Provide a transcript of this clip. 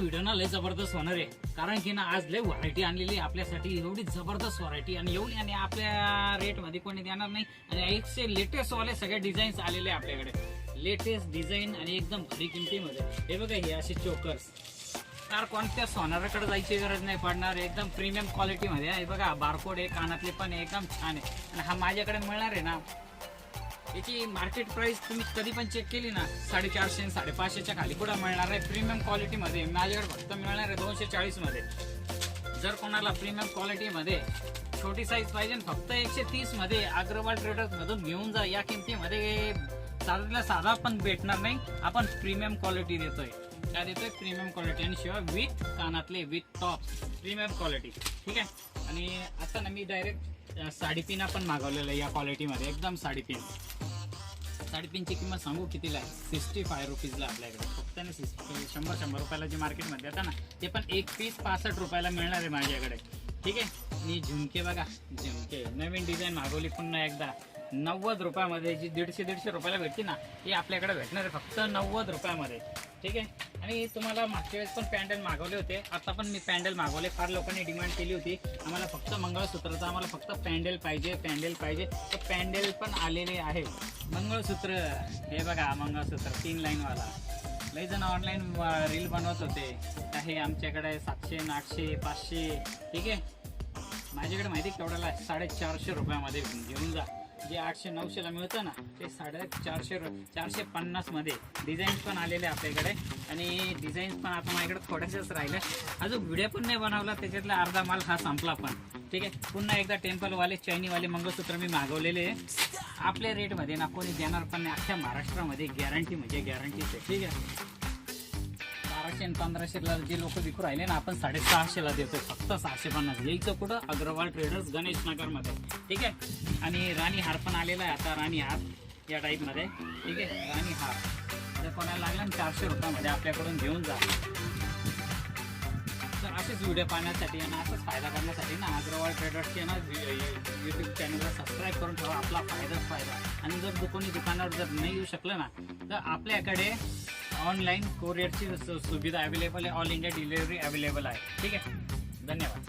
Video ना लय जबरदस्त होणार आहे. कारण की ना आज लय व्हरायटी आणलेली आहे आपल्यासाठी. एवढी जबरदस्त व्हरायटी आणि एवढी आणि आपल्या रेटमध्ये कोणी देणार नाही. आणि एकशे लेटेस्ट वाले सगळे डिझाईन्स आलेले आहे आपल्याकडे. लेटेस्ट डिझाईन आणि एकदम भारी किमतीमध्ये. हे बघा हे असे चोकर्स कार कोणत्या सोनाराकडे जायची गरज नाही पडणार. एकदम प्रीमियम क्वालिटीमध्ये आहे. बघा बारकोड आहे कानातले पण आहे, एकदम छान आहे. आणि हा माझ्याकडे मिळणार आहे ना याची मार्केट प्राइस तुम्ही कधी पण चेक केली ना साडेचारशे साडेपाचशेच्या खाली कुठं मिळणार आहे प्रीमियम क्वालिटीमध्ये माझ्याकडे फक्त मिळणार आहे दोनशे चाळीसमध्ये जर कोणाला प्रीमियम क्वालिटीमध्ये छोटी साईज पाहिजे फक्त एकशे तीसमध्ये अग्रवाल ट्रेडर्समधून घेऊन जा. या किमतीमध्ये साधारण साधा पण भेटणार नाही. आपण प्रीमियम क्वालिटी देतोय. काय देतोय प्रीमियम क्वालिटी आणि शिवाय विथ कानातले विथ टॉप प्रीमियम क्वालिटी ठीक आहे? आणि आता ना मी डायरेक्ट साडीपिना पण मागवलेलं या क्वालिटीमध्ये एकदम साडीपिन. साडीपिनची किंमत सांगू कितीला आहे? सिक्स्टी फाय रुपीजला आपल्याकडे. फक्त आणि सिक्स्टी म्हणजे शंभर शंभर रुपयाला जे मार्केटमध्ये येतं ना ते पण एक पीस पासष्ट रुपयाला मिळणार आहे माझ्याकडे. ठीक आहे? आणि झुमके बघा. झुमके. नवीन डिझाईन मागवली पुन्हा एकदा. नव्वद रुपयामध्ये जी दीडशे दीडशे रुपयाला भेटते ना ती आपल्याकडे भेटणार आहे. फक्त नव्वद रुपयामध्ये. ठीक आहे? आणि तुम्हाला मागच्या वेळेस पण पॅन्डल मागवले होते. आता पण मी पॅन्डल मागवले. फार लोकांनी डिमांड केली होती. आम्हाला फक्त मंगळसूत्राचं आम्हाला फक्त पॅन्डल पाहिजे पॅन्डल पाहिजे. तर पॅन्डल पण आलेले आहे. मंगळसूत्र हे बघा मंगळसूत्र तीन लाईनवाला. लई जण ऑनलाईन रील बनवत होते. काही आमच्याकडे सातशे आठशे पाचशे ठीक आहे? माझ्याकडे माहिती आहे केवढ्याला साडेचारशे रुपयामध्ये घेऊन जा. जे आठशे नऊशेला मिळतं ना ते साडे चारशे चारशे पन्नासमध्ये. डिझाईन्स पण आलेले आपल्याकडे. आणि डिझाईन्स पण आता माझ्याकडे थोड्याशाच राहिल्या. अजून व्हिडिओ पण नाही बनवला त्याच्यातला अर्धा माल हा संपला पण. ठीक आहे? पुन्हा एकदा टेम्पलवाले चायनीवाले मंगळसूत्र मी मागवलेले आहे. आपल्या रेटमध्ये ना कोणी देणार पण नाही. अख्ख्या महाराष्ट्रामध्ये गॅरंटी म्हणजे गॅरंटीच आहे. ठीक आहे? बाराशे आणि पंधराशेला जे लोक विकू राहिले ना आपण साडेसहाशेला देतो. फक्त सहाशे पन्नास यायचं कुठं? अग्रवाल ट्रेडर्स गणेश नगरमध्ये. ठीक आहे? आणि राणी हार पण आलेला आहे आता राणी हार या टाईपमध्ये ठीक आहे? राणी हार. जर कोणाला लागला? ना चारशे रुपयामध्ये आपल्याकडून घेऊन जा. तर असेच व्हिडिओ पाहण्यासाठी आणि असंच फायदा करण्यासाठी ना अग्रवाल ट्रेडर्सचे ना यूट्यूब चॅनलला सबस्क्राईब करून ठेवा. आपला फायदाच फायदा. आणि जर कोणी दुकानावर जर नाही येऊ शकलं ना तर आपल्याकडे ऑनलाईन कोरिअरची सुविधा अवेलेबल आहे. ऑल इंडिया डिलिव्हरी अवेलेबल आहे. ठीक आहे? धन्यवाद.